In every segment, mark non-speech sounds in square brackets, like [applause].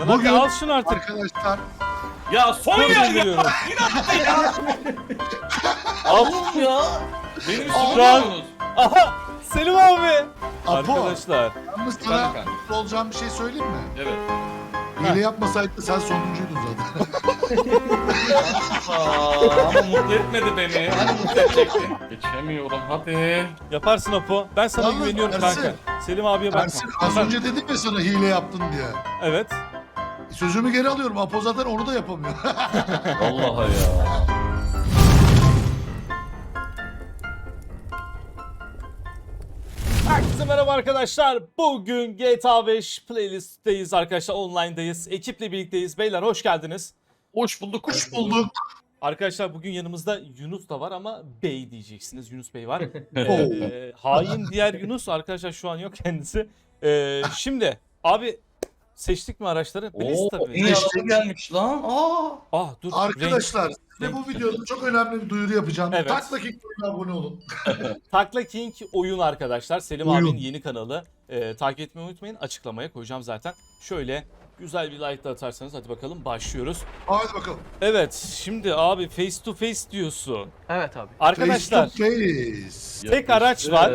Lan Bugün al şunu artık. arkadaşlar Ya son Çok yer ya. üzülüyorum. Oğlum [laughs] ya. Benim üstüme. Aha Selim abi. Apo. Arkadaşlar. yalnız sana mutlu olacağım bir şey söyleyeyim mi? Evet. Hile yapmasaydın sen sonuncuydun zaten. Aa, ama mutlu etmedi beni. Hani mutlu edecekti. Geçemiyorum hadi. Yaparsın Apo. Ben sana Yalnız güveniyorum Ersin. kanka. Selim abiye bakma. Ersin az önce dedim ya sana hile yaptın diye. Evet. Sözümü geri alıyorum. Apo zaten onu da yapamıyor. [laughs] Vallahi ya. Herkese merhaba arkadaşlar. Bugün GTA 5 playlist'teyiz arkadaşlar. Online'dayız. Ekiple birlikteyiz. Beyler hoş geldiniz. Hoş bulduk. Hoş bulduk. Arkadaşlar bugün yanımızda Yunus da var ama Bey diyeceksiniz. Yunus Bey var. [laughs] Ee, hain diğer Yunus arkadaşlar şu an yok kendisi. Ee, şimdi abi seçtik mi araçları? Oo, tabii. yine araba gelmiş lan. Aa. Ah dur. Arkadaşlar size bu videoda çok önemli bir duyuru yapacağım. Evet. Tak dakika abone olun. [laughs] Takla King oyun arkadaşlar. Selim Oyun. abinin yeni kanalı. Ee, takip etmeyi unutmayın. Açıklamaya koyacağım zaten. Şöyle güzel bir like da atarsanız hadi bakalım başlıyoruz. Hadi bakalım. Evet şimdi abi face to face diyorsun. Evet abi. Arkadaşlar Face to face. Tek araç var.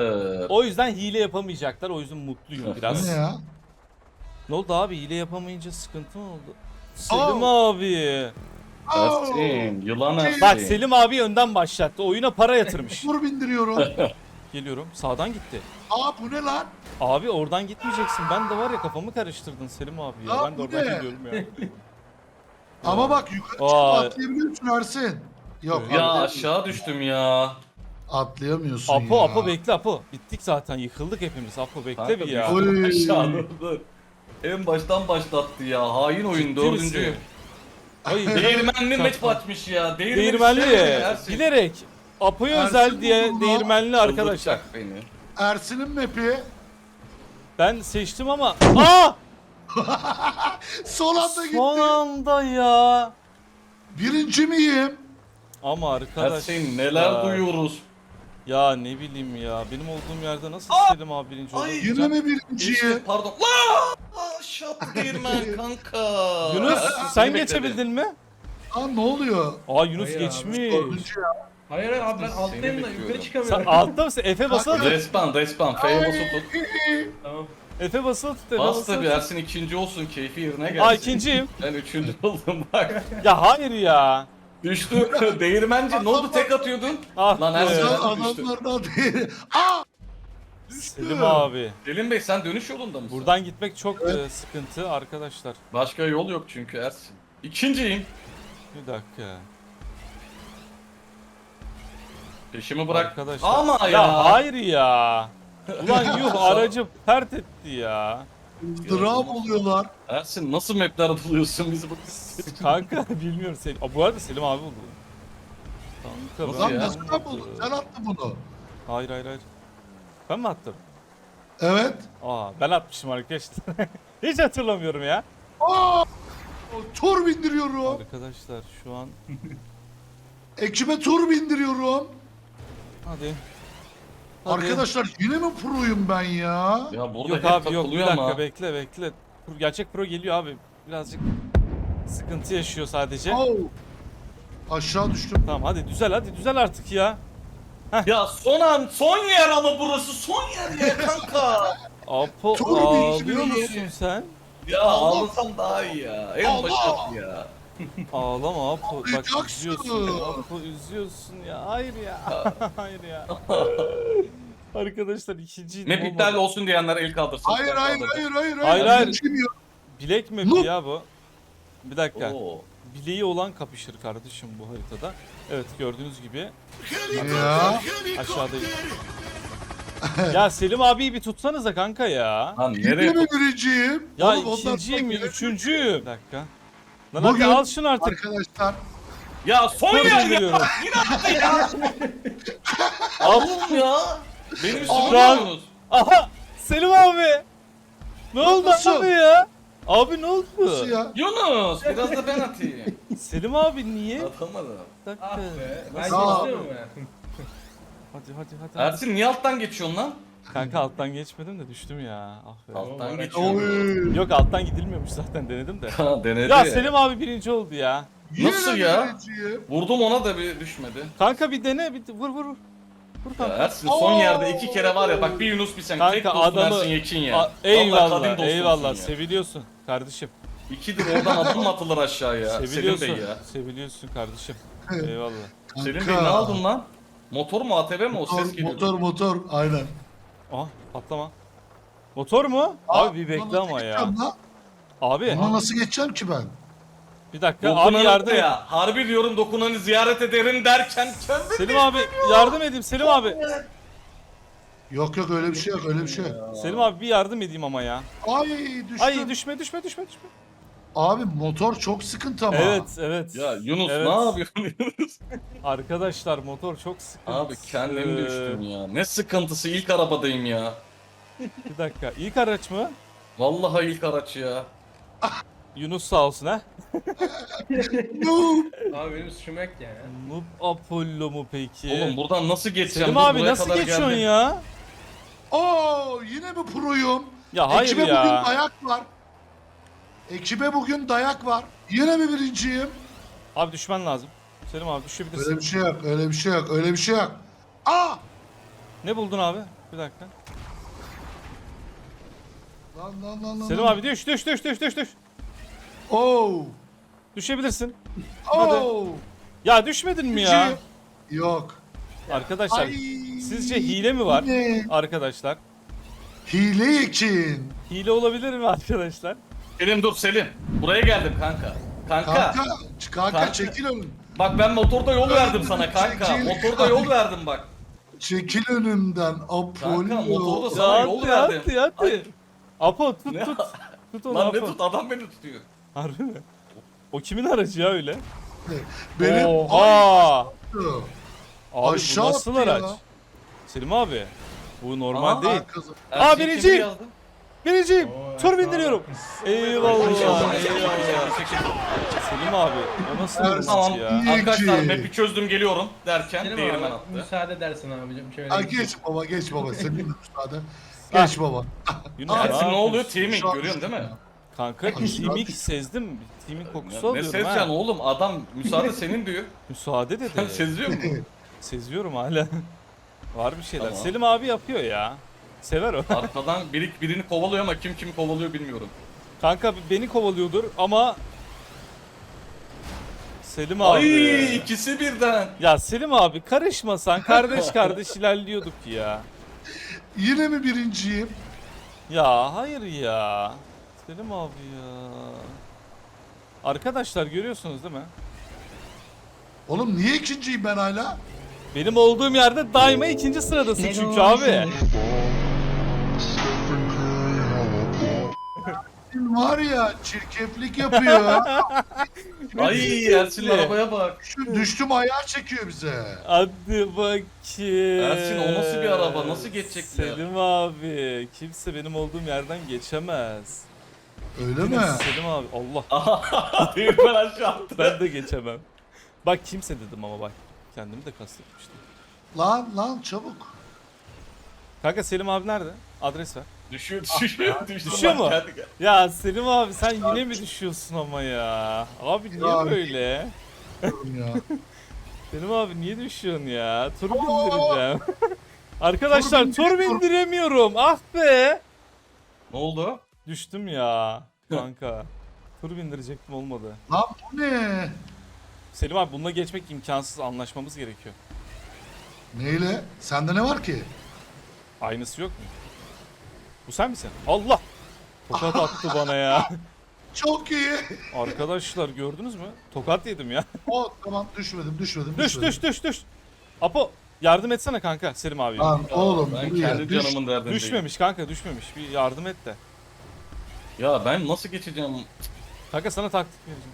O yüzden hile yapamayacaklar. O yüzden mutluyum [laughs] biraz. ne ya? Ne oldu abi hile yapamayınca sıkıntı mı oldu? Selim abi. Ersin, yılan Ersin. Bak Selim abi önden başlattı. Oyuna para yatırmış. Tur bindiriyorum. [laughs] Geliyorum. Sağdan gitti. Aa bu ne lan? Abi oradan gitmeyeceksin. Ben de var ya kafamı karıştırdın Selim abi ya. Ya ben de bu oradan ne? gidiyorum ya. Ama bak yukarı çıkıp Vay. atlayabiliyorsun Ersin. Yok Ya atlayamıyorsun. aşağı düştüm ya. atlayamıyorsun Apo ya. Apo bekle Apo. Bittik zaten. Yıkıldık hepimiz. Apo bekle Kanka, bir ya. Oy. aşağı dur, dur. En baştan başlattı ya. Hain oyun Ciddi dördüncü. misin? Ay [laughs] Değirmenli match açmış ya. Değirmenli. değirmenli. Ersin. Bilerek. Apo'ya Ersin özel diye buldu lan. değirmenli arkadaşlar. Beni. Ersin'in map'i Ben seçtim ama. Aa! [laughs] son anda gitti. Son anda ya. Birinci miyim? Ama arkadaşlar. Ersin neler duyuyoruz. Ya ne bileyim ya. Benim olduğum yerde nasıl Selim abi birinci? Ay, Yine mi İşte, birinciyim? pardon. La! Aşağı değirmen [laughs] kanka. Yunus sen bekledi. geçebildin mi? Aa ne oluyor? Aa Yunus Hayır abi, geçmiş. Dördüncü ya. Hayır hayır abi ben Seni alttayım da bekliyorum. yukarı Sen çıkamıyorum. altta mısın? Efe basılı tut. Respawn, respawn. F'ye basılı tut. Tamam. Efe basılı tut. Efe Bas basılı tabi tut. Ersin ikinci olsun, keyfi yerine gelsin. Aa ikinciyim. Ben üçüncü [laughs] oldum bak. Ya hayır ya. Düştü. [laughs] Değirmenci ne oldu tek atıyordun? Ah Lan Sen ben düştüm. adamlardan değil. Aa! Düştü. Selim abi. Selim Bey sen dönüş yolunda mısın? Buradan gitmek çok e, sıkıntı arkadaşlar. Başka yol yok çünkü Ersin. İkinciyim. Bir dakika. Peşimi bırak. Arkadaşlar. Ama ya. Ya hayır ya. [laughs] Ulan yuh aracı pert etti ya. Dram oluyorlar. Ersin nasıl mapler buluyorsun bizi bu? [laughs] Kanka bilmiyorum Selim. Aa, bu arada Selim abi buldu. Kanka Nasıl ben Lan nasıl sen buldun? Sen attın bunu. Hayır hayır hayır. Ben mi attım? Evet. Aa ben atmışım arkadaşlar. [laughs] Hiç hatırlamıyorum ya. Aa! Tur bindiriyorum. Arkadaşlar şu an Ekibe tur bindiriyorum. hadi. Hadi. Arkadaşlar yine mi proyum ben ya? Ya burada Yok hep abi yok bir takılıyor dakika ama. bekle bekle. Pro- Gerçek pro geliyor abi. Birazcık sıkıntı yaşıyor sadece. Oh. Aşağı düştüm. Tamam hadi düzel hadi düzel artık ya. Ya son an son yer ama burası son yer ya kanka. [laughs] Apo Tur ağlıyor bindirme musun sen? ya ağlasam daha iyi ya. En Allah! ya. [laughs] Ağlama Apo. Bak Ağlayacaksın. üzüyorsun. Apo üzüyorsun ya. Hayır ya. [laughs] Hayır ya. [laughs] Arkadaşlar ikinci Map iptal olsun diyenler el kaldırsın. Hayır hayır hayır hayır. Hayır, hayır. Ya. Bilek mi Noob. ya bu? Bir dakika. Oo. Bileği olan kapışır kardeşim bu haritada. Evet gördüğünüz gibi Ya. aşağıdayım. ya Selim abiyi bir tutsanıza kanka ya. Lan nereye? mi birinciyim? Ya Oğlum ondan ikinciyim mi? sonra- Üçüncüyüm. Bir dakika. Lan Bugün hadi al şunu artık. Arkadaşlar Ya son Çok yer ya. üzülüyorum. [laughs] Oğlum ya. Benim üstüme Şu an- vuruyorsunuz. Aha! Selim abi! Ne oldu nasıl? abi ya? Abi ne oldu? nasıl ya? Yunus biraz da ben atayım. [laughs] Selim abi niye? Atamadım. Bir dakika. Ah be. Ben Sağ ol. geçtim mi? Hadi hadi hadi. Ersin niye alttan geçiyorsun lan? Kanka alttan geçmedim de düştüm ya. Ah be. Alttan geçiyorum. Yok alttan gidilmiyormuş zaten denedim de. [laughs] Ha denedi. Ya Selim abi birinci oldu ya. Nasıl ya? Vurdum ona da bir düşmedi. Kanka bir dene bir vur vur vur. Vur Ya kanka. Ersin son yerde iki kere var ya bak bir Yunus bir sen Kanka tek dostum adamı- Ersin Yekin ya. A- Vallahi kadim eyvallah dostumsun eyvallah ya. seviliyorsun kardeşim. İkidir oradan adım atılır aşağıya Selim Seviliyorsun. Bey ya. Seviliyorsun kardeşim. eyvallah. Selim. Bey ne aldın lan? Motor mu ATV mi o Motor, ses geliyor. motor motor aynen. Ah patlama. Motor mu? Abi bir bekle ama ya. Abi Ona nasıl geçeceğim ki ben? bir dakika abi Dokunanı yardım ya. Harbi diyorum dokunanı ziyaret ederim derken kendi Selim abi yardım edeyim Selim abi. Yok yok öyle bir şey yok öyle bir şey yok. Selim abi bir yardım edeyim ama ya. Ay düştüm. Ay düşme düşme düşme düşme. Abi motor çok sıkıntı ama. Evet evet. Ya Yunus Evet. ne yapıyorsun Yunus? [laughs] Arkadaşlar motor çok sıkıntı. Abi kendim düştüm ya. Ne sıkıntısı ilk arabadayım ya. Bir dakika. İlk araç mı? Vallahi ilk araç ya. Yunus sağ olsun ha. [laughs] Abi benim yok yani. Noob Apollo mu peki? Oğlum buradan nasıl geçeceğim? Selim Dur, abi buraya nasıl kadar geçiyorsun geldim. ya? Oo yine mi proyum? Ya hayır Ekibe ya. bugün dayak var. Ekibe bugün dayak var. Yine mi birinciyim? Abi düşmen lazım. Selim abi düşebilirsin. Öyle bir şey yok, öyle bir şey yok, öyle bir şey yok. Aa! Ne buldun abi? Bir dakika. Lan lan lan lan. Selim abi düş düş düş düş düş düş. Oo! Düşebilirsin. Hadi. Oo! Ya düşmedin mi ya? Yok. Arkadaşlar Ay, sizce hile mi var? Ne? Arkadaşlar. Hile için. Hile olabilir mi arkadaşlar? Selim dur Selim. Buraya geldim kanka. Kanka. Kanka, kanka, Kanka. çekil önüm. Bak ben motorda yol verdim sana kanka. Çekil. Motorda yol verdim bak. Çekil önümden Apollo. Kanka, motorda Sana yol hadi verdim. hadi hadi. Apo tut Ne? tut. Tut onu Lan ne Apo. tut adam beni tutuyor. Harbi mi? O kimin aracı ya öyle? Benim Oha! Ay, Abi Aşağı bu nasıl attı ya. araç? Selim abi. Bu normal Aa, değil. Ersin birinci. Oo, Tur bindiriyorum. Eyvallah. Selim abi. O nasıl bir Tamam ya? İyi arkadaşlar map'i çözdüm geliyorum derken Selim değirmen abi attı. müsaade edersin abicim. Şöyle Ha, bir- geç baba, geç baba. [laughs] Senin de müsaade. Geç baba. Yunus Ersin ne oluyor? Teaming görüyorsun değil mi? Kanka düş- sezdim. Teaming kokusu ne alıyorum sezeceksin ha. oğlum adam müsaade [laughs] senin diyor. Müsaade Sen dedi. [laughs] seziyor musun? Seziyorum hala. Var bir şeyler. Tamam. Selim abi yapıyor ya. Sever o. [laughs] Arkadan biri, birini kovalıyor ama kim kimi kovalıyor bilmiyorum. Kanka beni kovalıyordur ama Selim abi. Ay ikisi birden. Ya Selim abi karışmasan [laughs] kardeş kardeş ilerliyorduk ya. Yine mi birinciyim? Ya hayır ya. Selim abi ya. Arkadaşlar görüyorsunuz değil mi? Oğlum niye ikinciyim ben hala? Benim olduğum yerde daima ikinci sıradasın çünkü abi. Var ya çirkeflik yapıyor. [laughs] Ay Ersin'in arabaya bak. Şu düştüm ayağı çekiyor bize. Hadi bakayım. Ersin, o nasıl bir araba? Nasıl geçecek ya? Selim abi. Kimse benim olduğum yerden geçemez. Öyle mi? Selim abi. Allah. [laughs] Değirmen aşağı. Ben de geçemem. Bak kimse dedim ama bak. Kendimi de kastetmiştim. Lan lan çabuk. Kanka Selim abi nerede? Adres ver. Düşüyor düşüyor. düştü Düşüyor bak, mu? Ya Selim abi sen yine mi düşüyorsun ama ya? Abi niye Ya- böyle? ya. [laughs] Selim abi niye düşüyorsun ya? Tur bindireceğim. [laughs] Arkadaşlar Tur tur bindiriyorum. bindiremiyorum. Ah be. Ne oldu? Düştüm ya kanka. Tur bindirecektim olmadı. Lan bu ne? Selim abi bununla geçmek imkansız anlaşmamız gerekiyor. Neyle? Sende ne var ki? Aynısı yok mu? Bu sen misin? Allah! Tokat [laughs] attı bana ya. Çok iyi. Arkadaşlar gördünüz mü? Tokat yedim ya. O tamam düşmedim düşmedim. Düş düşmedim. düş düş düş. Apo yardım etsene kanka Selim abi. Lan oğlum Ben buraya kendi düş. canımın derdindeyim. Düşmemiş kanka düşmemiş. Bir yardım et de. Ya ben nasıl geçeceğim? Kanka sana taktik vereceğim.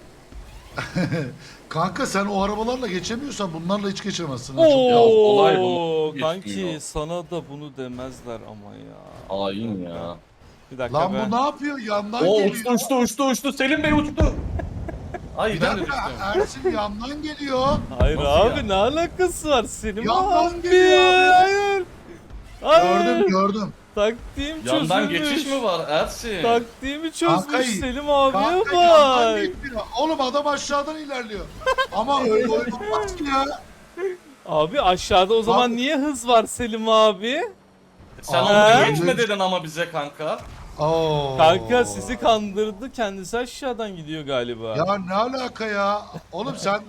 [laughs] Kanka sen o arabalarla geçemiyorsan bunlarla hiç geçemezsin. ha, çok- Ya, olay bu. Oo, Geçmiyor. kanki sana da bunu demezler ama ya. Hain ya. Bir dakika Lan ben. bu ne yapıyor? Yandan O geliyor. uçtu uçtu uçtu uçtu. Selim Bey uçtu. Ay Bir ben de dakika düştüm. Ersin yandan geliyor. Hayır Nasıl abi ya? ne alakası var Selim Yandan abi? geliyor abi. Hayır. Hayır. Gördüm gördüm. Taktiğim çözülmüş. Yandan geçiş mi var Ersin? Taktiğimi çözmüş Kanka, Selim abiye Kanka yandan bak. gitmiyor. Oğlum adam aşağıdan ilerliyor. Ama [laughs] öyle oynanmaz ki ya. Abi aşağıda o zaman Abi- niye hız var Selim abi? Sen Aa. onu geçme dedin ama bize kanka. Oo. Kanka sizi kandırdı kendisi aşağıdan gidiyor galiba. Ya ne alaka ya? Oğlum sen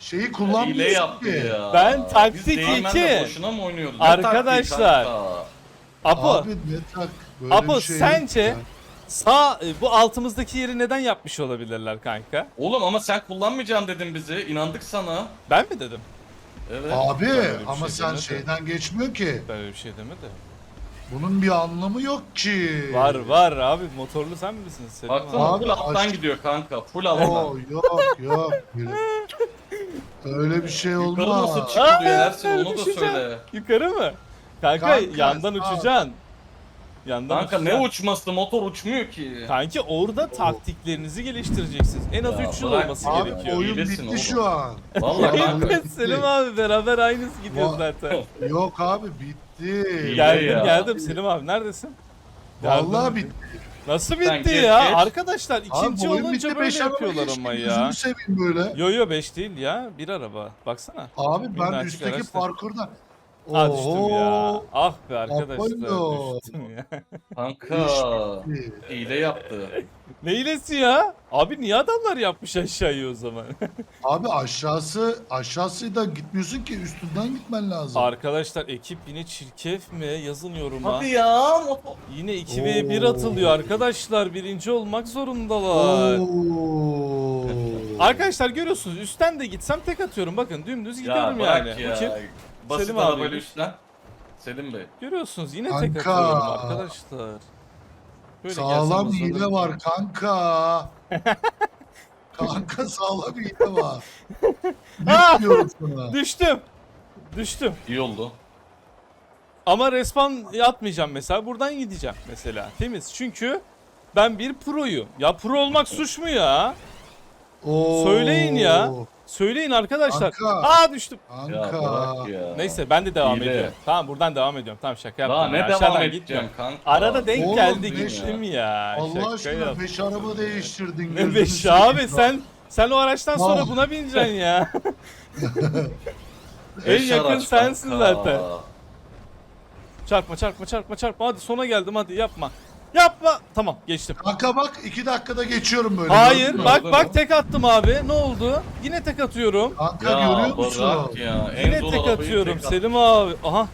şeyi Hile kullanmıyorsun yaptı ki. ya. Ben taktik Biz Değirmen'le iki. boşuna mı oynuyoruz? Ne Arkadaşlar. taktiği kanka? Apo, Abi ne tak böyle Apo bir şey yok sence ya. sağ e, bu altımızdaki yeri neden yapmış olabilirler kanka? Oğlum ama sen kullanmayacağım dedin bizi. İnandık sana. Ben mi dedim? Evet. Abi öyle bir ama şey sen demedim. şeyden geçmiyor ki. Ben öyle bir şey demedim. Bunun bir anlamı yok ki. Var var abi motorlu sen misin Selim abi? Baksana Abi, full alttan aş- gidiyor kanka. Full alttan. Oo, yok yok. [laughs] Öyle bir şey Yukarı olmaz. nasıl çıkılıyor Aa, Ersin onu da düşeceğim. söyle. Yukarı mı? Kanka, Kanka, yandan sağ ol. uçacaksın. Yandan Kanka ne uçacaksın. uçması motor uçmuyor ki. Kanki orada taktiklerinizi geliştireceksiniz. En az Ya 3 yıl bırak olması Abi gerekiyor. oyun bitti oğlum. şu an. Vallahi kanka. Evet Selim abi beraber aynısı gidiyor Va- zaten. [laughs] Yok abi bitti. Geldim ya. geldim Selim abi neredesin? Vallahi Geldim. bitti. Nasıl Sen bitti geç, ya? geç. Arkadaşlar ikinci Abi oyun olunca bitti böyle 5 araba yapıyorlar geçti. ama ya. Gözünü seveyim böyle. Yo yo 5 değil ya. Bir araba. Baksana. Abi Minnacık ben üstteki parkurda. Ah düştüm ya. Ah be arkadaşlar Apollo. düştüm ya. [laughs] Kanka. Hile yaptı. ne hilesi ya? Abi niye adamlar yapmış aşağıya o zaman? [laughs] Abi aşağısı aşağısı da gitmiyorsun ki üstünden gitmen lazım. arkadaşlar ekip yine çirkef mi? Yazın yoruma. Hadi ya. Yine 2v1 Oo. atılıyor arkadaşlar. Birinci olmak zorundalar. Oo. Arkadaşlar görüyorsunuz üstten de gitsem tek atıyorum. Bakın dümdüz gidiyorum yani. ya. Bu kim? Basit Selim arabayla abiymiş. üstten. Selim Bey. Görüyorsunuz yine tek Kanka. atıyorum arkadaşlar. Böyle Sağlam gelsem hile var kanka. kanka sağlam hile var. [laughs] Ne diyorum sana? [laughs] Düştüm. Düştüm. İyi oldu. Ama respawn atmayacağım mesela. Buradan gideceğim mesela. Temiz. Çünkü ben bir proyum. Ya pro olmak suç mu ya? Oo. Söyleyin ya. Söyleyin arkadaşlar. Kanka. Aa düştüm. Ya Kanka. bırak ya. Neyse ben de devam Hile. ediyorum. Tamam buradan devam ediyorum. Tamam şaka yaptım. Daha ya. ne Aşağıdan devam gitmiyorum. edeceğim kanka. Arada denk Oğlum, geldi beş- gittim ya. Allah Şaka aşkına yap. 5 araba değiştirdin. Ne gözünü seveyim abi ya. sen sen o araçtan sonra Ah. buna bineceksin ya. [laughs] en Beş yakın araç sensin kanka. zaten. Çarpma çarpma çarpma çarpma hadi sona geldim hadi yapma. Yapma. Tamam geçtim. Kanka bak 2 dakikada geçiyorum böyle. Hayır gördün mü? bak bak tek attım abi. Ne oldu? Yine tek atıyorum. Kanka Ya görüyor musun? bırak ya. En Yine tek arabayı atıyorum tek at- Selim abi. Aha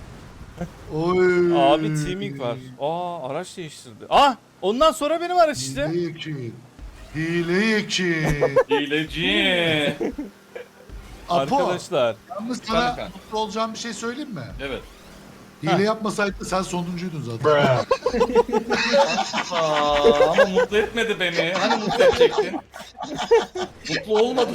Oy. abi teaming var. Aa araç değiştirdi. Ah ondan sonra benim araç işte. Hile 2. Hile 2. [laughs] Hileci. Apo. Arkadaşlar Yalnız Efendim sana kanka. mutlu olacağım bir şey söyleyeyim mi? Evet. Hile yapmasaydın sen sonuncuydun zaten. Aa, [laughs] ama mutlu etmedi beni. Hani mutlu edecektin? mutlu olmadı.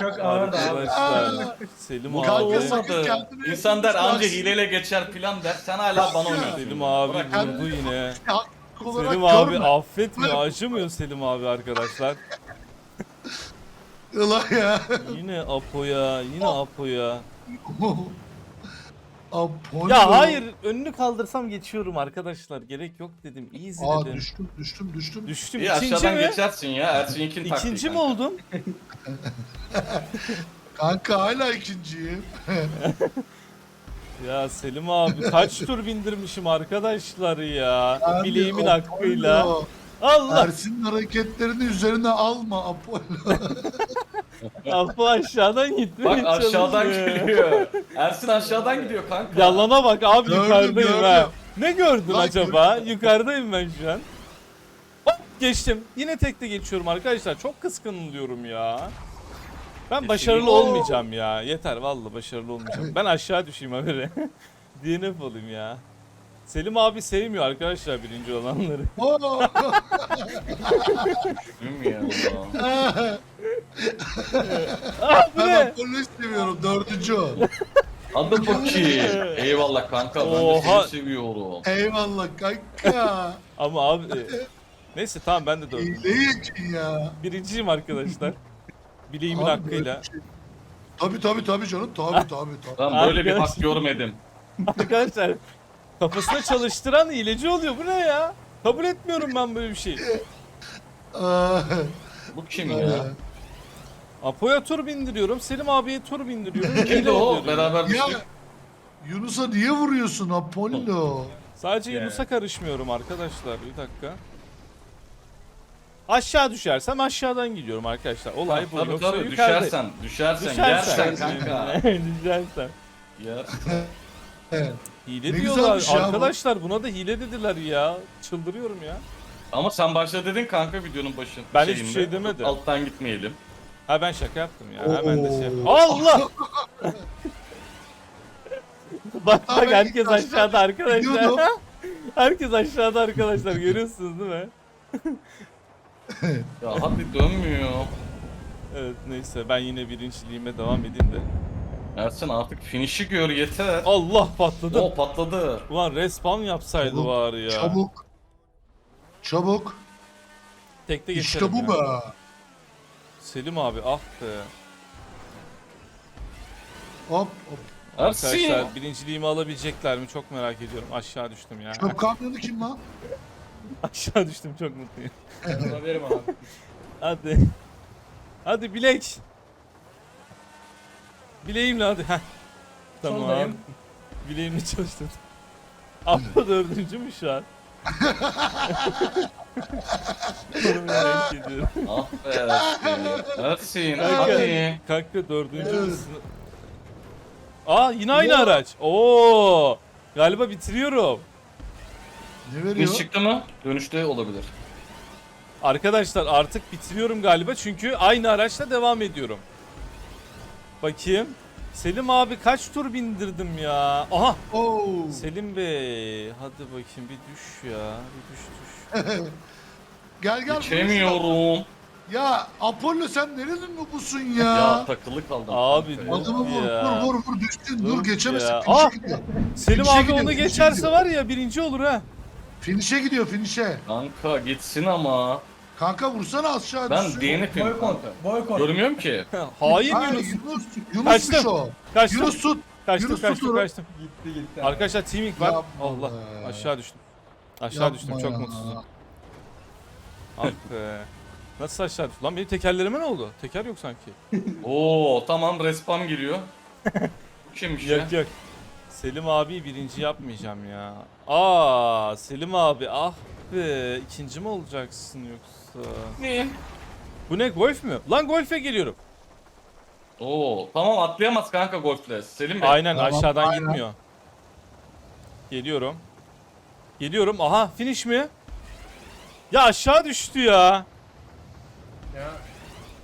Çok ağırdı abi. arkadaşlar Selim Kanka abi. sen- olmadı. kendini İnsan der anca hileyle geçer filan der. Sen hala bana oynuyorsun. Selim abi Bırak. vurdu yine. Haklı olarak Selim abi görme. affetmiyor, acımıyor Selim abi arkadaşlar. Ulan ya. Yine Apo'ya, yine Apo'ya. Apollo. Ya hayır, önünü kaldırsam geçiyorum arkadaşlar. Gerek yok dedim. Easy Aa dedim. düştüm düştüm düştüm. Düştüm. İyi İkinci aşağıdan mi? geçersin ya. Ersin'inkini taktik. İkinci mi kanka. oldum? [laughs] Kanka hala ikinciyim. [laughs] Ya Selim abi kaç tur bindirmişim arkadaşlar ya. Yani Bileğimin Apollo, hakkıyla. Allah! Ersin'in hareketlerini üzerine alma Apollo. [laughs] Apo aşağıdan gitmeye Bak aşağıdan çalışıyor. geliyor. Ersin aşağıdan gidiyor kanka. Yalana bak abi Gördüm, yukarıdayım gördüm. ha. Ne gördün Lan acaba? Yukarıdayım ben şu an. Hop geçtim. Yine tekte geçiyorum arkadaşlar. Çok kıskanılıyorum ya. Ben başarılı olmayacağım ya. Yeter vallahi başarılı olmayacağım. Ben aşağı düşeyim haberi. [laughs] DNF olayım ya. Selim abi sevmiyor arkadaşlar birinci olanları. [laughs] Oo. Bilmiyorum ya. Bu ben ne? Apollo'yu seviyorum dördüncü o. Hadi bakayım. Eyvallah kanka ben de Oha. seni seviyorum. Eyvallah kanka. [laughs] Ama abi e, neyse tamam ben de dördüm. Hileyi için ya. Birinciyim arkadaşlar. Bileğimin Abi hakkıyla. böyle bir şey- Tabii tabii tabii canım tabii tabii tabii. Ben böyle bir hak görmedim. Arkadaşlar Kafasına çalıştıran hileci oluyor. Bu ne ya? Kabul etmiyorum ben böyle bir şey. Aa, Bu kim ya? Apo'ya tur bindiriyorum. Selim abiye tur bindiriyorum. [laughs] Kimdi hile o? oluyor. Beraber Ya düştük. Yunus'a niye vuruyorsun Apollo? Sadece Yani. Yunus'a karışmıyorum arkadaşlar. Bir dakika. Aşağı düşersem aşağıdan gidiyorum arkadaşlar. Olay bu. Tabii Yoksa tabii yukarıda- düşersen, düşersen, Düşersen. yersen kanka. [laughs] Düşersen. Yersen. Evet. Hile Ne diyorlar. güzelmiş ya bu. Arkadaşlar buna da hile dediler ya. Çıldırıyorum ya. Ama sen başta dedin kanka videonun başın. Ben hiçbir şeyinde. şey demedim. Alttan gitmeyelim. Ha ben şaka yaptım ya. Hemen de şey. Oo. Allah! [laughs] bak bak Abi, herkes aşağı aşağıda arkadaşlar. herkes aşağıda arkadaşlar. Görüyorsunuz değil mi? [laughs] Ya hadi dönmüyor. Evet neyse ben yine birinciliğime devam edeyim de. Ersin artık finish'i gör yeter. Allah patladı. O patladı. Ulan respawn yapsaydı Çabuk, var ya. Çabuk. Çabuk. Tekte İşte geçerim bu ya. be. Selim abi ah be. Hop hop. Ersin. Arkadaşlar birinciliğimi alabilecekler mi çok merak ediyorum. Aşağı düştüm ya. Çöp kamyonu kim lan? [laughs] Aşağı düştüm çok mutluyum. Haberim abi. Hadi. Hadi bilek. Bileğimle hadi. Heh. Tamam. Sondayım. Bileğimle çalıştım. Abla dördüncü mü şu an? Onu merak ediyorum. Ah be Ersin. Hadi. kanka dördüncü müsün? Aa yine aynı araç. Oo. Galiba bitiriyorum. Ne veriyor? Finish çıktı mı? Dönüşte olabilir. Arkadaşlar artık bitiriyorum galiba çünkü aynı araçla devam ediyorum. Bakayım. Selim abi kaç tur bindirdim ya? Aha. Oo. Selim Bey hadi bakayım bir düş ya. Bir düş düş. [laughs] Gel gel. Geçemiyorum. Ya Apollo sen nerenin nubusun ya? Ya takılı kaldım. Abi, ne- Adamı vur Ya. vur vur vur düştün dur, Dur geçemezsin. ya. Ah! gidiyor. Selim abi gidiyor, onu geçerse gidiyor. var ya birinci olur ha. Finish'e gidiyor finish'e. Kanka gitsin ama. Kanka vursana aşağı Ben düşsün. DNF'im Boykot. Boykot. Görmüyorum ki. [laughs] Hain Hayır, Yunus. Yunus. Yunus'muş Kaçtım. o. Kaçtım. Yunus tut. Kaçtım Yunus kaçtım tuturu. kaçtım. Gitti gitti. Arkadaşlar teaming var. Yapma Allah be. aşağı düştüm. Aşağı Yapma düştüm çok ya. mutsuzum. Ah be. Nasıl aşağı düştüm? Lan benim tekerlerime ne oldu? Teker yok sanki. [laughs] Oo tamam respawn geliyor. Bu kimmiş ya? Yok yok. Selim abi birinci yapmayacağım ya. Aa Selim abi ah be ikinci mi olacaksın yoksa? Ne? Bu ne golf mü? Lan golfe geliyorum. Oo tamam atlayamaz kanka golfle. Selim Bey. Aynen Tamam, aşağıdan aynen. gitmiyor. Geliyorum. Geliyorum. Aha finish mi? Ya aşağı düştü ya. Ya.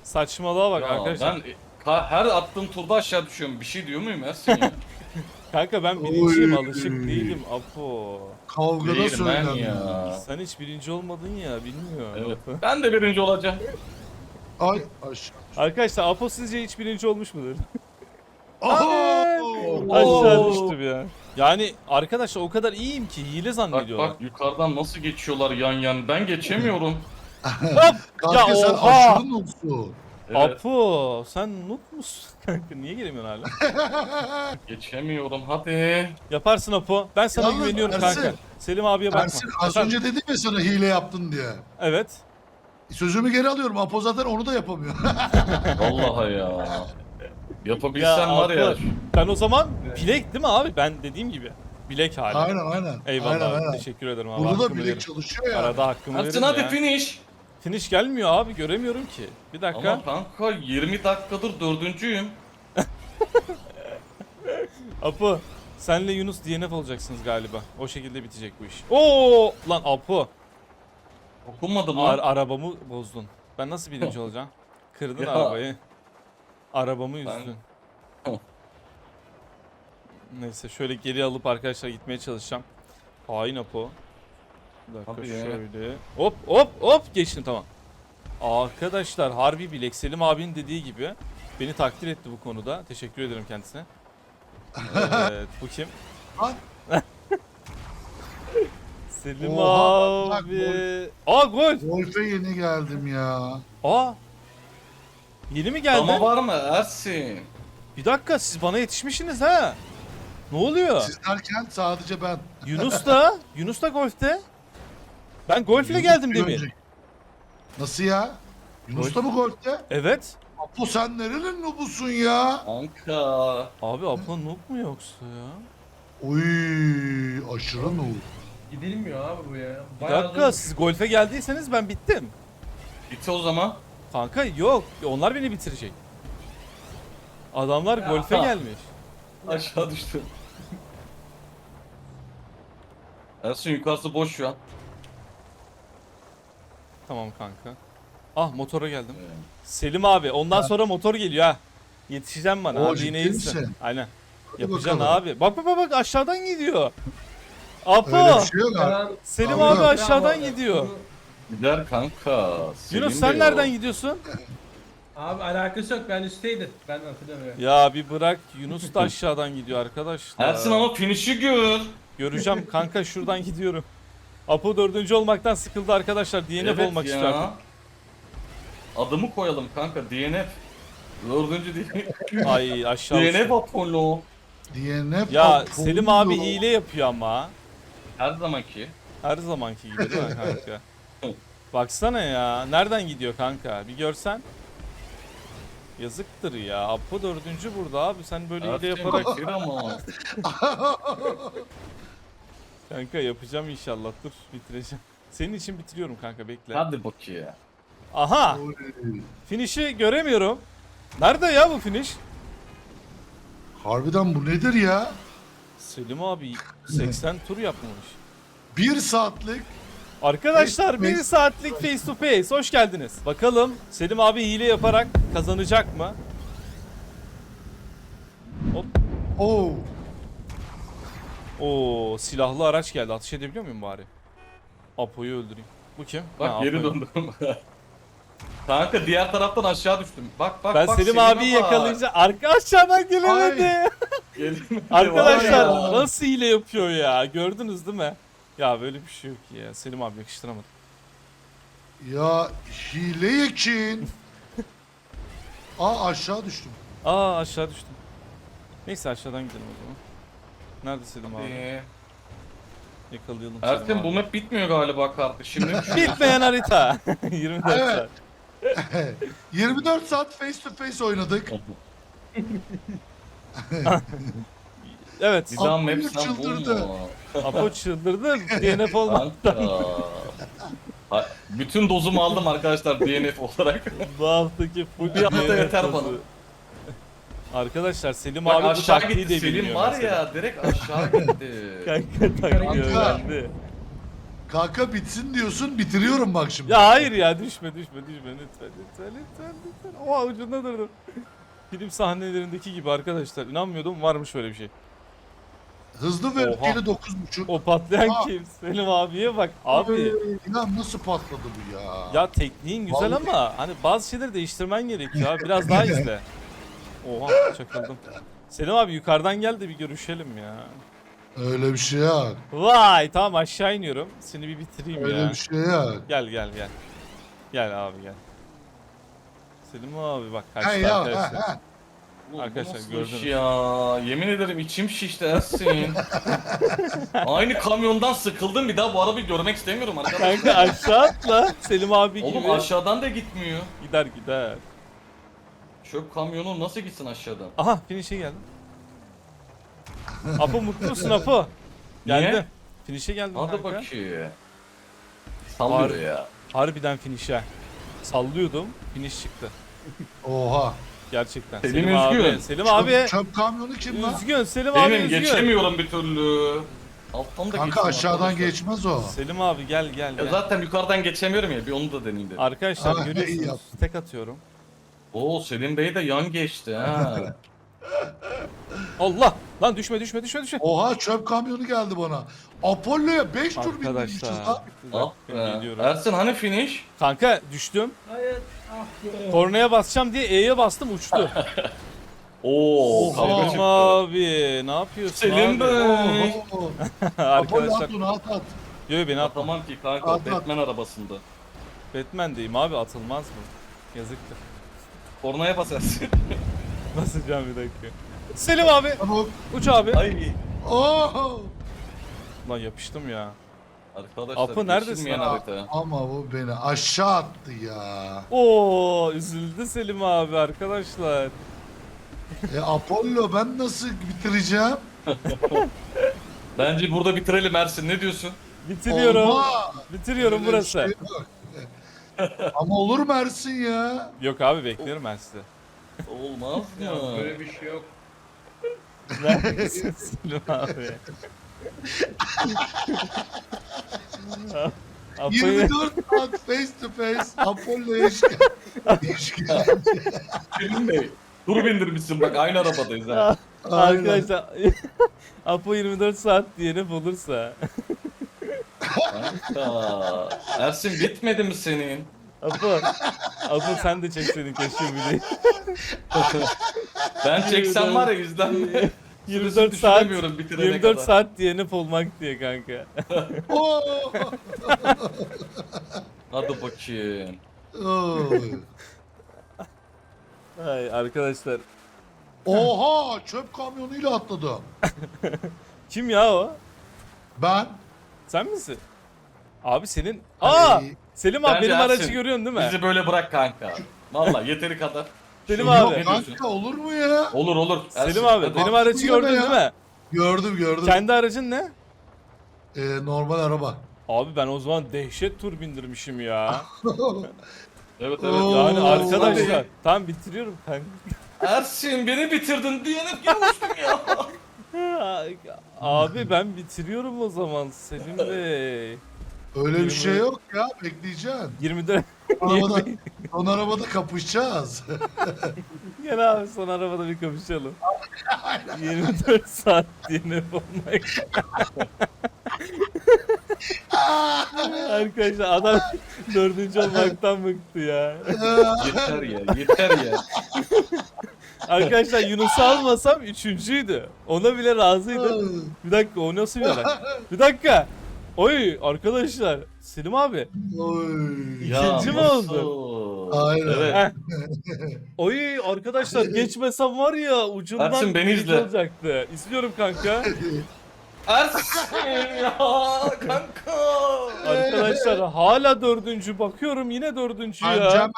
Saçmalığa bak Ya arkadaşlar. ben ka- her attığım turda aşağı düşüyorum. Bir şey diyor muyum Ersin ya? [laughs] Kanka ben birinciyim Oy. alışık değilim Apo. Kavgada Değilim ben ya. Sen hiç birinci olmadın ya bilmiyorum. Evet. [laughs] Ben de birinci olacağım. Ay aşağı. Arkadaşlar Apo sizce hiç birinci olmuş mudur? Oo. Aşağı düştüm ya. Yani arkadaşlar o kadar iyiyim ki hile Bak zannediyorlar. bak yukarıdan nasıl geçiyorlar yan yan. Ben geçemiyorum. Hop! [laughs] Kanka Ya sen oha! aşırı noksun. Evet. Apo sen noob musun? [laughs] Kanka niye gelemiyorsun hala? [laughs] Geçemiyorum hadi. Yaparsın Apo. Ben sana Yalnız güveniyorum Ersin, kanka. Selim abiye bakma. Ersin az Efendim? önce dedim ya sana hile yaptın diye. Evet. Sözümü geri alıyorum. Apo zaten onu da yapamıyor. [laughs] Vallahi ya. Yapabilsem Ya var ya. Ben o zaman bilek değil mi abi? Ben dediğim gibi. Bilek hali. aynen aynen. Eyvallah Aynen, abi. aynen. Teşekkür ederim abi. Burada da Hakkımı bilek verin. çalışıyor ya. Arada hakkımı Ersin verin hadi ya. finish. Finish gelmiyor abi. Göremiyorum ki. Bir dakika. Ama kanka 20 dakikadır dördüncüyüm. [laughs] Apo. Senle Yunus DNF olacaksınız galiba. O şekilde bitecek bu iş. Oo lan Apo. Okunmadı mı? Ar arabamı bozdun. Ben nasıl birinci [laughs] olacağım? Kırdın Ya. arabayı. Arabamı Ben- üzdün. Hı. [laughs] Neyse şöyle geri alıp arkadaşlar gitmeye çalışacağım. Hain Apo. Bir dakika Abi ya. şöyle. Hop hop hop geçtim tamam. Arkadaşlar harbi bilek Selim abinin dediği gibi beni takdir etti bu konuda. Teşekkür ederim kendisine. Evet bu kim? Lan. [laughs] Selim Oha, bak, abi. Aa gol. Golfe yeni geldim ya. Aa. Yeni mi geldi? Ama var mı Ersin? Bir dakika siz bana yetişmişsiniz ha. Ne oluyor? Siz derken sadece ben. Yunus da, [laughs] Yunus da golfte. Ben golfle geldim önceki- Nasıl ya? Yunus da mı golfte? Evet. Apo sen nerenin nubusun ya? Kanka. Abi Apo noob mu yoksa ya? Oy aşırı nur. Gidilmiyor abi bu ya. Bir Bayağı dakika zor. siz golfe geldiyseniz ben bittim. Bitti o zaman. Kanka yok. Onlar beni bitirecek. Adamlar Ya. golfe gelmiş. Aşağı düştüm. Ersin yukarısı boş şu an. Tamam kanka. Ah motora geldim. Selim abi ondan sonra motor geliyor ha. Yetişeceğim bana. Oo, ha, ciddi misin? Aynen. Hadi Yapacaksın bakalım. abi. Bak bak bak bak aşağıdan gidiyor. Apo. Öyle bir şey yok abi. Selim Abi, abi bravo. aşağıdan gidiyor. Gider kanka. Selim Yunus sen nereden gidiyorsun? Abi alakası yok ben üstteydim. Ben hatırlamıyorum. Ya bir bırak Yunus da aşağıdan gidiyor arkadaşlar. Ersin ama finish'i gör. Göreceğim kanka şuradan gidiyorum. Apo dördüncü olmaktan sıkıldı arkadaşlar. DNF olmak istiyor artık. Adımı koyalım kanka DNF. Dördüncü DNF. Ay aşağı DNF. Apollo. DNF Ya Apollo. Selim abi hile yapıyor ama. Her zamanki. Her zamanki gibi değil mi [laughs] kanka? Baksana ya. Nereden gidiyor kanka? Bir görsen. Yazıktır ya. Apo dördüncü burada abi. Sen böyle hile Ersin yaparak... ama. [laughs] [laughs] Kanka yapacağım inşallah. Dur bitireceğim. Senin için bitiriyorum kanka bekle. Hadi bakayım. Aha. Oy. Finish'i göremiyorum. Nerede ya bu finish? Harbiden bu nedir ya? Selim abi 80 tur yapmış. Bir saatlik Arkadaşlar Face to bir face. saatlik face to face hoş geldiniz. Bakalım Selim abi hile yaparak kazanacak mı? Hop. Oo. Oo silahlı araç geldi. Atış edebiliyor muyum bari? Apo'yu öldüreyim. Bu kim? Bak Ha, geri Apo'yu. döndüm. [laughs] kanka diğer taraftan aşağı düştüm. Bak bak Ben bak. Selim abiyi bak. yakalayınca arka aşağıdan gelemedi. [laughs] Arkadaşlar nasıl hile yapıyor ya? Gördünüz değil mi? Ya böyle bir şey yok ya. Selim abi yakıştıramadım. Ya hile için. [laughs] Aa aşağı düştüm. Aa aşağı düştüm. Neyse aşağıdan gidelim o zaman. Nerede Selim abi? Ee, Yakalayalım Ersin abi. bu map bitmiyor galiba kardeşim. Ne düşünüyorsun? [laughs] Bitmeyen harita. [laughs] 24 Evet. saat. [laughs] 24 saat face to face oynadık. Evet. Bir daha map Apollo sen çıldırdı. bulma. Apo çıldırdı. DNF. Kanka. Ha, Bütün dozumu aldım arkadaşlar DNF olarak. Bu haftaki full Bir hafta DNF yeter dozu. Arkadaşlar Selim Bak abi bu aşağı taktiği gitti de Selim var mesela. ya direkt aşağı gitti. [laughs] Kanka taktiği Kanka. öğrendi. Kanka bitsin diyorsun bitiriyorum bak şimdi. Ya hayır ya düşme düşme düşme lütfen lütfen lütfen lütfen. Oha ucunda durdum. Film sahnelerindeki gibi arkadaşlar. İnanmıyordum varmış böyle bir şey. Hızlı ve Oha. öfkeli 9.5. O patlayan Aa. kim? Selim abiye bak. Abi Ya nasıl patladı bu ya? ya tekniğin güzel Vallahi- ama hani bazı şeyleri değiştirmen gerekiyor abi. Biraz daha [laughs] izle. Oha çakıldım. Selim abi yukarıdan gel de bir görüşelim ya. Öyle bir şey yok. Vay tamam aşağı iniyorum. Seni bir bitireyim Öyle ya. bir şey yok. Gel gel gel. Gel abi gel. Selim abi bak kaçtı He ya arkadaşlar. Oğlum, bu Arkadaşlar nasıl gördünüz. iş ya. Yemin ederim içim şişti Ersin. [laughs] Aynı kamyondan sıkıldım bir daha bu arabayı görmek istemiyorum arkadaşlar. Kanka aşağı atla. Selim abi Oğlum gibi. aşağıdan da gitmiyor. Gider gider. Çöp kamyonu nasıl gitsin aşağıdan? Aha finish'e geldim. Apo mutlu musun Apo? Niye? Geldim. Finish'e geldim Hadi kanka. bakayım. Sallıyor Var. ya. Harbiden finish'e. Sallıyordum. Finish çıktı. Oha. Gerçekten. Selim abi. üzgün. Selim Çöp, abi. çöp kamyonu kim lan? Üzgün. Selim abi Benim üzgün. geçemiyorum bir türlü. Alttan da Kanka geçiyorum aşağıdan arkadaşlar. geçmez o. Selim abi gel gel Ya gel. zaten yukarıdan geçemiyorum ya bir onu da deneyeyim dedim. Arkadaşlar Ah, iyi görüyorsunuz. yaptın. Tek atıyorum. Oo Selim Bey de yan geçti ha. [laughs] Allah! Lan düşme düşme düşme düşme. Oha çöp kamyonu geldi bana. Apollo'ya 5 tur bindirmişiz Arkadaşlar. lan. bir ah dakika, be. geliyorum. Ersin hani finish? Kanka düştüm. Hayır. Ah be. Kornaya basacağım diye E'ye bastım uçtu. [laughs] Oo Oha. kavga Selim çıktı. abi ne yapıyorsun Selim abi? Bey. Oo. [laughs] Apollo Arkadaşlar at onu at at. yo beni atma. Atamam ki kanka At, at. Batman arabasında. Batman'deyim abi atılmaz mı? Yazıktır. Kornaya bas Ersin. Basacağım [laughs] bir dakika. Selim abi. Çabuk. Uç abi. Ay. Oo. Lan yapıştım ya. Arkadaşlar Apo neredesin? Aa, harita. Ama bu beni aşağı attı ya. Oo üzüldü Selim abi arkadaşlar. E Apollo ben nasıl bitireceğim? [laughs] Bence burada bitirelim Ersin ne diyorsun? Bitiriyorum. Olmaz. Bitiriyorum Öyle bir burası. şey yok. [laughs] Ama olur mu Ersin ya? Yok abi bekliyorum ben sizi. Olmaz ya. Ya böyle bir şey yok. Neredesin Selim abi? [laughs] Apo'yu 24 saat face to face şikayet. şikayet. Selim Bey. Dur bindirmişsin bak aynı arabadayız ha. Arkadaşlar [laughs] Apo 24 saat diyeni bulursa Ersin bitmedi mi senin? Apo Apo sen de çekseydin keşke videoyu. Ben çeksem var ya izlenme. 24 [laughs] saat düşünemiyorum bitirene 24 kadar. saat diyeni bulmak diye kanka. Oo. [laughs] Hadi bakayım. Ay arkadaşlar Oha çöp kamyonuyla atladım. [laughs] kim ya o? Ben Sen misin? Abi senin Aa Ay. Selim abi Bence benim aracı Ersin, görüyorsun değil mi? Bizi böyle bırak kanka. Vallahi yeteri kadar. Selim Yok, abi. kanka olur mu ya? Olur olur. Ersin, Selim abi hadi. benim aracı gördün ya. değil mi? Gördüm gördüm. Kendi aracın ne? Ee, normal araba. Abi ben o zaman dehşet tur bindirmişim ya. [laughs] Evet evet. Oo. Yani arkadaşlar tam bitiriyorum kanka. Ersin beni bitirdin diyelim gelmiştim ya. [laughs] [laughs] Abi ben bitiriyorum o zaman Selim Bey. Öyle bir şey yok ya bekleyeceksin. 24 Arabada, son arabada kapışacağız. [laughs] Gel abi son arabada bir kapışalım. 24 saat diye olmak. Arkadaşlar adam dördüncü olmaktan bıktı ya. yeter ya yeter ya. Arkadaşlar Yunus'u almasam üçüncüydü. Ona bile razıydı. Bir dakika o nasıl bir olay? Bir dakika. Oy arkadaşlar. Selim abi. Oy. Ya İkinci mi nasıl? Aynen. Evet. Heh. Oy arkadaşlar geçmesem var ya ucundan Ersin, beni birinci izle. olacaktı. İzliyorum kanka. Ersin [laughs] ya kanka. Arkadaşlar hala dördüncü bakıyorum yine dördüncü ya. hemen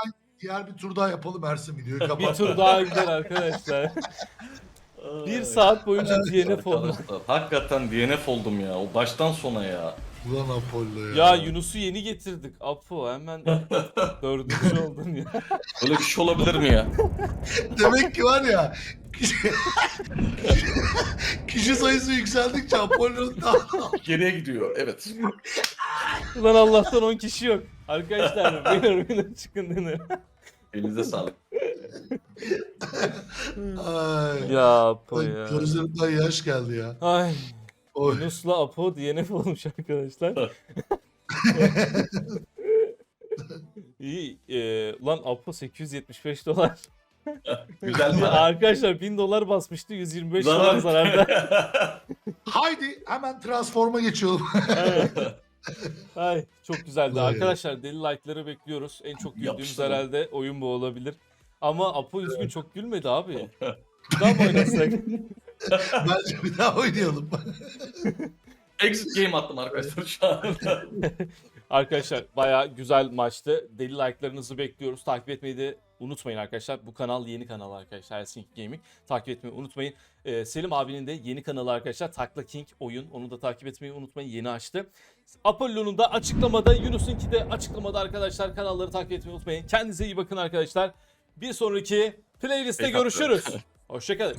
diğer bir tur daha yapalım Ersin videoyu kapat. Bir tur daha gider arkadaşlar. Bir saat boyunca DNF oldu. Arkadaşlar hakikaten DNF oldum ya. O baştan sona ya. Ulan Apollo ya. Ya Yunus'u yeni getirdik. Apo hemen [laughs] dördüncü oldun ya. Böyle bir şey olabilir mi ya? [laughs] Demek ki var ya kişi, [laughs] kişi sayısı yükseldikçe Apollo'nun daha Geriye gidiyor. Evet. Ulan Allah'tan 10 kişi yok. Arkadaşlar winner winner çıkın dinner. Elinize [laughs] sağlık. Ay. Ya Apo Ay, ya. Gözlerimden yaş geldi ya. Ay Oy. Yunus'la Apo DNF olmuş [laughs] arkadaşlar. [laughs] İyi. E, lan Apo 875 dolar. Güzel mi? arkadaşlar 1000 dolar basmıştı 125 dolar Zarar. zararda. Haydi hemen transforma geçiyorum. Ay çok güzeldi. Vay. Arkadaşlar deli like'ları bekliyoruz. En çok güldüğümüz Yapıştırın. herhalde oyun bu olabilir. Ama Apo üzgün çok gülmedi abi. [laughs] Bir daha mı oynasak? [laughs] Bence bir daha oynayalım. [laughs] Exit game attım arkadaşlar şu an. Arkadaşlar baya güzel maçtı. Deli like'larınızı bekliyoruz. Takip etmeyi de unutmayın arkadaşlar. Bu kanal yeni kanal arkadaşlar. Helsinki Gaming. Takip etmeyi unutmayın. Ee, Selim abinin de yeni kanalı arkadaşlar. Takla King oyun. Onu da takip etmeyi unutmayın. Yeni açtı. Apollo'nun da açıklamada, Yunus'unki de açıklamada arkadaşlar. Kanalları takip etmeyi unutmayın. Kendinize iyi bakın arkadaşlar. Bir sonraki playlist'te görüşürüz. [laughs] Hoşçakalın.